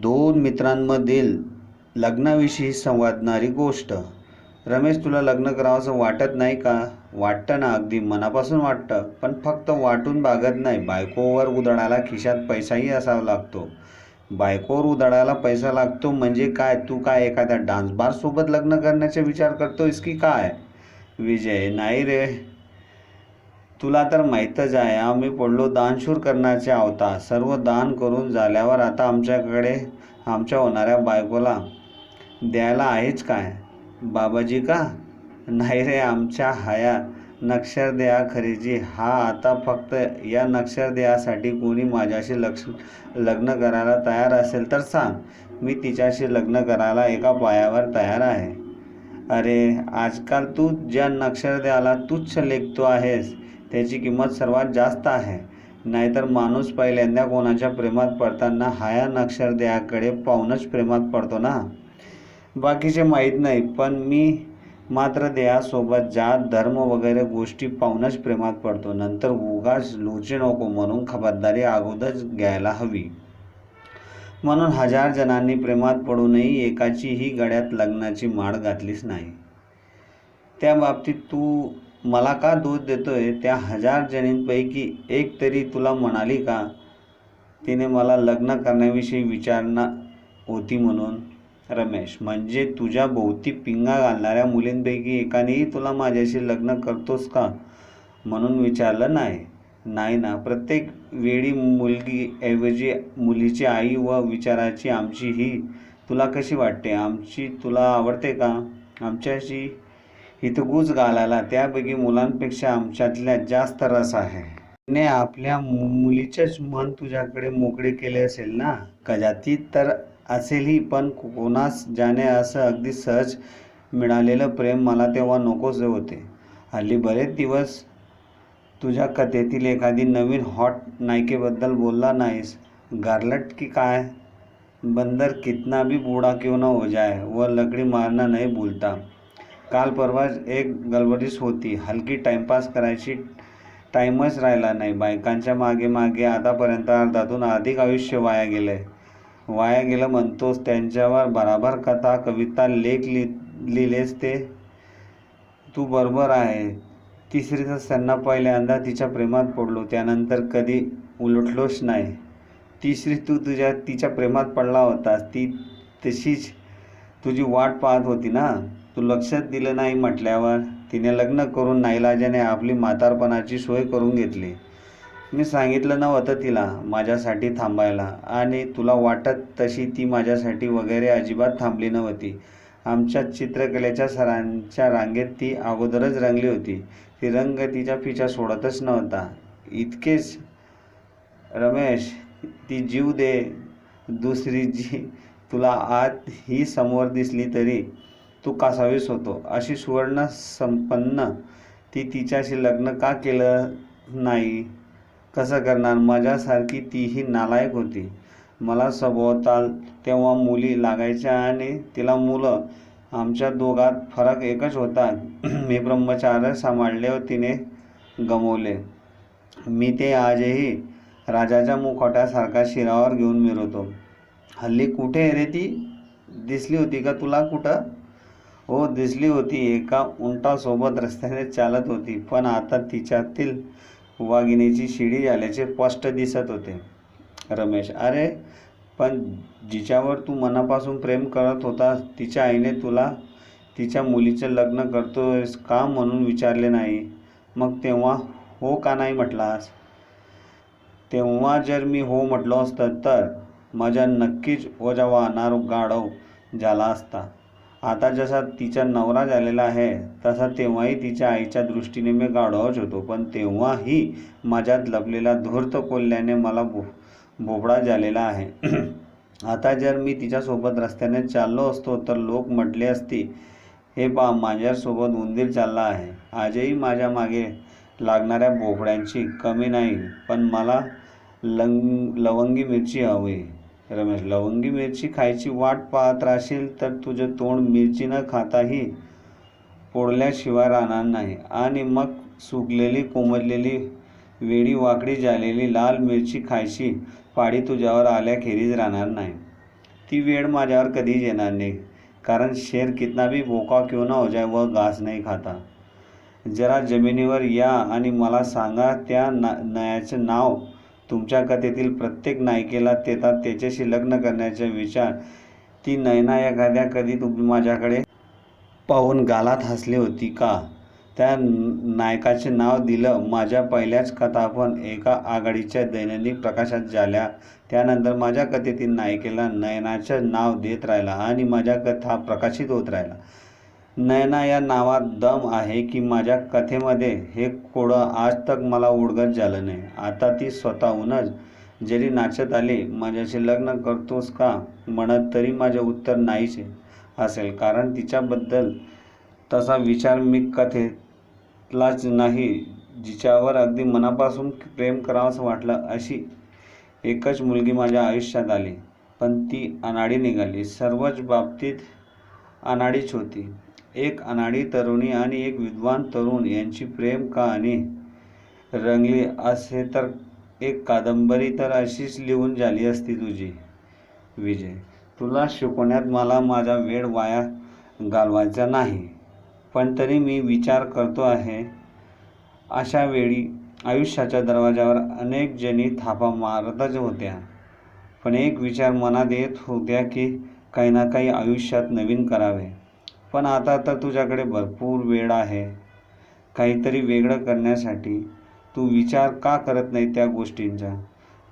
दोन मित्रांमधील लग्नाविषयी संवादणारी गोष्ट. रमेश तुला लग्न करावंसं वाटत नाही का? वाटतं ना अगदी मनापासून वाटतं. पण फक्त वाटून भागत नाही. बायकोवर उधळायला खिशात पैसाही असावा लागतो. बायकोवर उधळायला पैसा लागतो म्हणजे काय? तू काय एखाद्या डान्स बारसोबत लग्न करण्याचा विचार करतोयस की काय? विजय नाही रे. तुला तर माहीतच आहे आम्ही पडलो दानशूर करण्याचे आवता सर्व दान करून झाल्यावर आता आमच्याकडे आमच्या होणाऱ्या बायकोला द्यायला आहेच काय? बाबाजी का? नाही रे आमच्या हया नक्षरदेहा खरेजी हा आता फक्त या नक्षरदेहासाठी कोणी माझ्याशी लक्ष लग्न करायला तयार असेल तर सांग. मी तिच्याशी लग्न करायला एका पायावर तयार आहे. अरे आजकाल तू ज्या नक्षरदेहाला तुच्छ लेखतो आहेस त्याची किंमत सर्वात जास्त आहे. नाहीतर माणूस पहिल्यांदा कोणाच्या प्रेमात पडताना हाया नक्षरदेहाकडे पाहूनच प्रेमात पडतो ना? बाकीचे माहीत नाही पण मी मात्र देहासोबत जात धर्म वगैरे गोष्टी पाहूनच प्रेमात पडतो. नंतर उगाच लोचे नको म्हणून खबरदारी अगोदरच घ्यायला हवी. म्हणून हजार जणांनी प्रेमात पडूनही एकाचीही गळ्यात लग्नाची माळ घातलीच नाही. त्या बाबतीत तू मला का दूध देतोय? त्या हजार जणींपैकी एक तरी तुला म्हणाली का? तिने मला लग्न करण्याविषयी विचारणा होती म्हणून. रमेश म्हणजे तुझ्या भोवती पिंगा घालणाऱ्या मुलींपैकी एकानेही तुला माझ्याशी लग्न करतोस का? म्हणून विचारलं नाही. नाही ना प्रत्येक वेळी मुलगी ऐवजी मुलीची आई व विचाराची आमची ही तुला कशी वाटते? आमची तुला आवडते का? आमच्याशी हितगुज घालायला त्यापैकी मुलांपेक्षा आमच्यातल्या जास्त रस आहे. ने आपल्या मुलीचेच मन तुझ्याकडे मोकळे केले असेल ना? कदाचित तर असेलही पण कोणास जाणे असं अगदी सहज मिळालेलं प्रेम मला तेव्हा नकोच होते. हल्ली बरेच दिवस तुझ्या कथेतील एखादी नवीन हॉट नायिकेबद्दल बोलला नाहीस. गार्लट की काय? बंदर कितना भी बूढ़ा क्यों ना हो जाए व लकड़ी मारना नहीं भूलता. काल परवाच एक गडबडीच होती. हलकी टाईमपास करायची टाईमच राहिला नाही. बायकांच्या मागे मागे आतापर्यंत अर्धातून अधिक आयुष्य वाया गेलं. आहे वाया गेलं म्हणतोस त्यांच्यावर बराबर कथा कविता लेख लि लिहिलेस ते. तू बरोबर आहे. तिसरीतच त्यांना पहिल्यांदा तिच्या प्रेमात पडलो. त्यानंतर कधी उलटलोच नाही. तिसरी तू तुझ्या तिच्या प्रेमात पडला होतास. ती तशीच तुझी वाट पाहत होती ना? तू लक्षात दिलं नाही म्हटल्यावर तिने लग्न करून नाईलाजाने आपली म्हातारपणाची सोय करून घेतली. मी सांगितलं नव्हतं तिला माझ्यासाठी थांबायला आणि तुला वाटत तशी ती माझ्यासाठी वगैरे अजिबात थांबली नव्हती. आमच्या चित्रकलेच्या सरांच्या रांगेत ती अगोदरच रंगली होती. ती रंग तिच्या पिछा सोडतच नव्हता. इतकेच रमेश ती जीव दे दुसरी जी तुला आत ही समोर दिसली तरी तू कासावीस होतो? अशी सुवर्ण संपन्न ती तिच्याशी लग्न का केलं नाही? कसं करणार? माझ्यासारखी तीही नालायक होती. मला सभोवताल तेव्हा मुली लागायच्या आणि तिला मुलं. आमच्या दोघात फरक एकच होता. मी ब्रह्मचार्य सांभाळले व तिने गमवले. मी ते आजही राजाच्या मुखोट्यासारखा शिरावर घेऊन मिरवतो. हल्ली कुठे रे ती? दिसली होती का तुला कुठं? हो दिसली होती. एका उंटासोबत रस्त्याने चालत होती पण आता तिच्यातील वाघिणीची शिडी झाल्याचे स्पष्ट दिसत होते. रमेश अरे पण जिच्यावर तू मनापासून प्रेम करत होतास तिच्या आईने तुला तिच्या मुलीचं लग्न करतोयस का म्हणून विचारले नाही? मग तेव्हा हो का नाही म्हटलास? तेव्हा जर मी हो म्हटलो असतं तर माझ्या नक्कीच ओझा वाहणार गाढव झाला असता. आता जसा तिचा नवरा झालेला आहे तसा तेव्हाही तिच्या आईच्या दृष्टीने मी गाढवच होतो. पण तेव्हाही माझ्यात लपलेला धूर्त कोल्ल्याने मला भो भोपळा झालेला आहे. आता जर मी तिच्यासोबत रस्त्याने चाललो असतो तर लोक म्हटले असते हे पा माझ्यासोबत उंदीर चालला आहे. आजही माझ्या मागे लागणाऱ्या भोपळ्यांची कमी नाही पण मला लंग लवंगी मिरची हवी. रमेश लवंगी मिरची खायची वाट पाहत राहशील तर तुझं तोंड मिरची न खाताही पोडल्याशिवाय राहणार नाही. आणि मग सुकलेली कोमजलेली वेडी वाकडी झालेली लाल मिरची खायची पाडी तुझ्यावर आल्याखेरीज राहणार नाही. ती वेळ माझ्यावर कधीच येणार नाही कारण शेर कितना भी भोका क्यों ना हो जाए वह घास नाही खाता. जरा जमिनीवर या आणि मला सांगा त्या ना नयाचं नाव तुमच्या कथेतील प्रत्येक नायिकेला देतात त्याच्याशी लग्न करण्याचा विचार ती नयना एखाद्या कधी तुम्ही माझ्याकडे पाहून गालात हसली होती का? त्या नायकाचे नाव दिलं माझ्या पहिल्याच कथा पण एका आघाडीच्या दैनंदिन प्रकाशात झाल्या. त्यानंतर माझ्या कथेतील नायिकेला नयनाचं नाव देत राहिला आणि माझ्या कथा प्रकाशित होत राहिला. नयना या नावात दम आहे की माझ्या कथेमध्ये हे कोडं आज तक मला उडगत झालं नाही. आता ती स्वतःहूनच जरी नाचत आली माझ्याशी लग्न करतोस का म्हणत तरी माझं उत्तर नाहीच असेल. कारण तिच्याबद्दल तसा विचार मी कथेतलाच नाही जिच्यावर अगदी मनापासून प्रेम करावंसं वाटलं अशी एकच मुलगी माझ्या आयुष्यात आली. पण ती अनाडी निघाली. सर्वच बाबतीत अनाडीच होती. एक अनाडी तरुणी आणि एक विद्वान तरुण यांची प्रेम कहाणी रंगली असे तर एक कादंबरी तर अशीच लिहून झाली असती तुझी. विजय तुला शिकवण्यात मला माझा वेळ वाया घालवायचा नाही पण तरी मी विचार करतो आहे. अशा वेळी आयुष्याच्या दरवाजावर अनेक जणी थापा मारतच होत्या. पण एक विचार मनात येत होत्या की काही ना काही आयुष्यात नवीन करावे. पण आता तर तुझ्याकडे भरपूर वेळ आहे. काहीतरी वेगळं करण्यासाठी तू विचार का करत नाही त्या गोष्टींचा?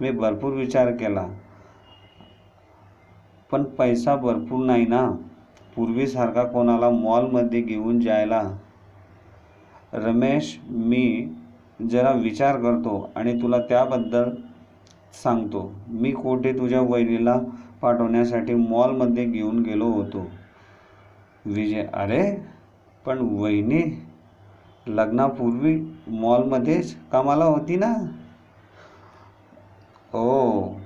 मी भरपूर विचार केला. पण पैसा भरपूर नाही ना? पूर्वीसारखा कोणाला मॉलमध्ये घेऊन जायला? रमेश मी जरा विचार करतो आणि तुला त्याबद्दल सांगतो. मी कोठे तुझ्या वहिनीला पाठवण्यासाठी मॉलमध्ये घेऊन गेलो होतो. विजय. अरे पण वहिनी लग्नापूर्वी मॉलमध्येच कामाला होती ना? हो.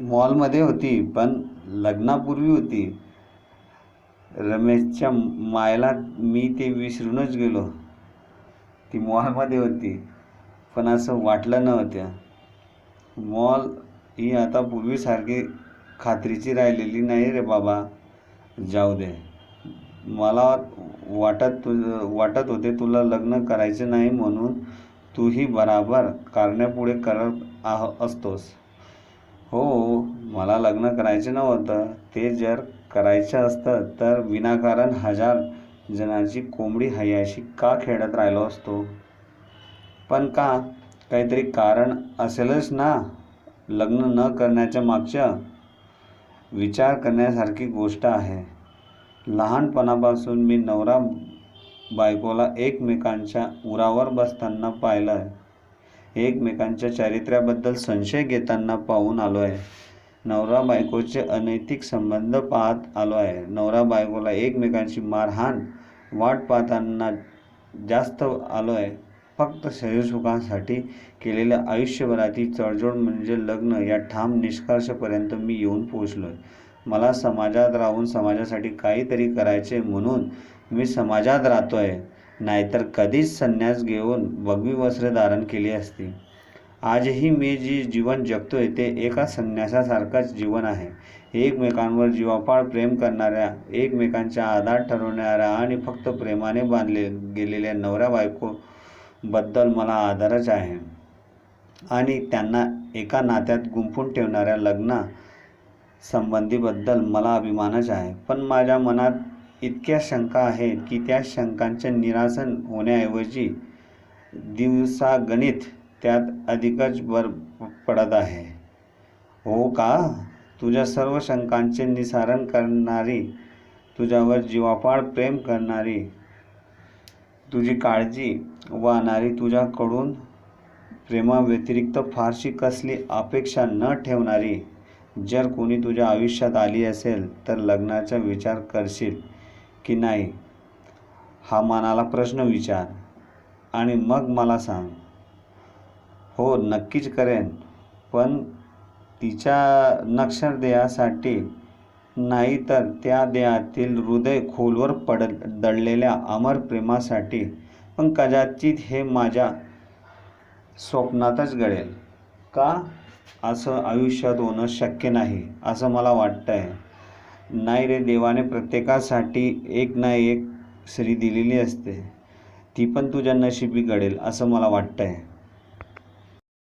मॉलमध्ये होती पण लग्नापूर्वी होती. रमेशच्या मायला मी ते विसरूनच गेलो. ती मॉलमध्ये होती पण असं वाटलं नव्हतं. मॉल ही आता पूर्वीसारखी खात्रीची राहिलेली नाही रे बाबा. जाऊ दे. मला वाटत तु वाटत होते तुला लग्न करायचे नाही म्हणून तूही बराबर कारण्यापुढे करत आह असतोस. हो मला लग्न करायचे नव्हतं. ते जर करायचं असतं तर विनाकारण हजार जणांची कोंबडी हयाशी का खेळत राहिलो असतो? पण का? काहीतरी कारण असेलच ना? लग्न न करण्याच्या मागच्या विचार करण्यासारखी गोष्ट आहे. लहानपणापासून मी नवरा बायकोला एकमेकांच्या उरावर बसताना पाहिलं आहे एकमेकांच्या चारित्र्याबद्दल संशय घेताना पाहून आलो आहे नवरा बायकोचे अनैतिक संबंध पाहत आलो आहे नवरा बायकोला एकमेकांची मारहाण वाट पाहताना जास्त आलो आहे फक्त शरीरसुखासाठी केलेल्या आयुष्यभरातील चळजोड म्हणजे लग्न या ठाम निष्कर्षापर्यंत मी येऊन पोचलो आहे मला समाजात राहून समाजासाठी काहीतरी करायचे म्हणून मी समाजात राहतो आहे नाहीतर कधीच संन्यास घेऊन भगवी वस्त्रे धारण केली असती. आजही मी जी जीवन जगतोय ते एका संन्यासासारखंच जीवन आहे. एकमेकांवर जीवापाड प्रेम करणाऱ्या एकमेकांच्या आधार ठरवणाऱ्या आणि फक्त प्रेमाने बांधले गेलेल्या नवऱ्या बद्दल मला आदरच आहे. आणि त्यांना एका नात्यात गुंफून ठेवणाऱ्या लग्ना संबंधीबद्दल मला अभिमानच आहे. पण माझ्या मनात इतक्या शंका आहेत की त्या शंकांचे निरासन होण्याऐवजी दिवसागणित त्यात अधिकच भर पडत आहे. हो का? तुझ्या सर्व शंकांचे निसारण करणारी तुझ्यावर जीवापाड प्रेम करणारी तुझी काळजी वाहणारी तुझ्याकडून प्रेमाव्यतिरिक्त फारशी कसली अपेक्षा न ठेवणारी. जर कोणी तुझ्या आयुष्यात आली असेल तर लग्नाचा विचार करशील की नाही? हा मनाला प्रश्न विचार आणि मग मला सांग. हो नक्कीच करेन. पण तिच्या नक्षर देयासाठी नाही तर त्या देहातील हृदय खोलवर पड दडलेल्या अमर प्रेमासाठी पण कदाचित हे माझ्या स्वप्नातच घडेल. का? असं आयुष्यात होणं शक्य नाही असं मला वाटतं आहे नाही रे देवाने प्रत्येकासाठी एक ना एक स्त्री दिलेली असते. ती पण तुझ्या नशिबी घडेल असं मला वाटतं आहे